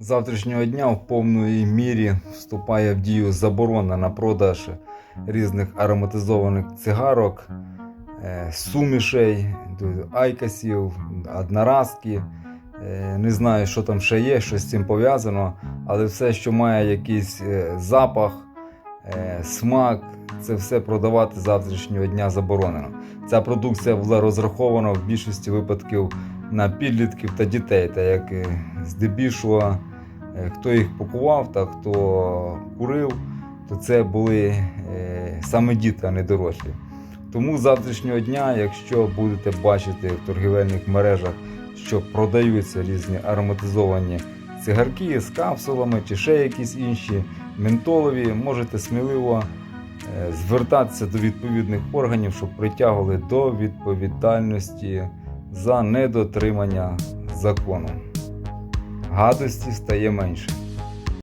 Завтрашнього дня в повної мірі вступає в дію заборона на продаж різних ароматизованих цигарок, е, сумішей, айкасів, одноразки. Е, Не знаю, що там ще є, що з цим пов'язано, але все, що має якийсь е, запах, смак, це все продавати завтрашнього дня заборонено. Ця продукція була розрахована в більшості випадків на підлітків та дітей, та як е, здебільшого е, хто їх пакував та хто курив, то це були е, саме діти, а не дорослі. Тому з завтрашнього дня, якщо будете бачити в торгівельних мережах, що продаються різні ароматизовані цигарки з капсулами чи ще якісь інші ментолові, можете сміливо звертатися до відповідних органів, щоб притягували до відповідальності за недотримання закону. Гадості стає менше.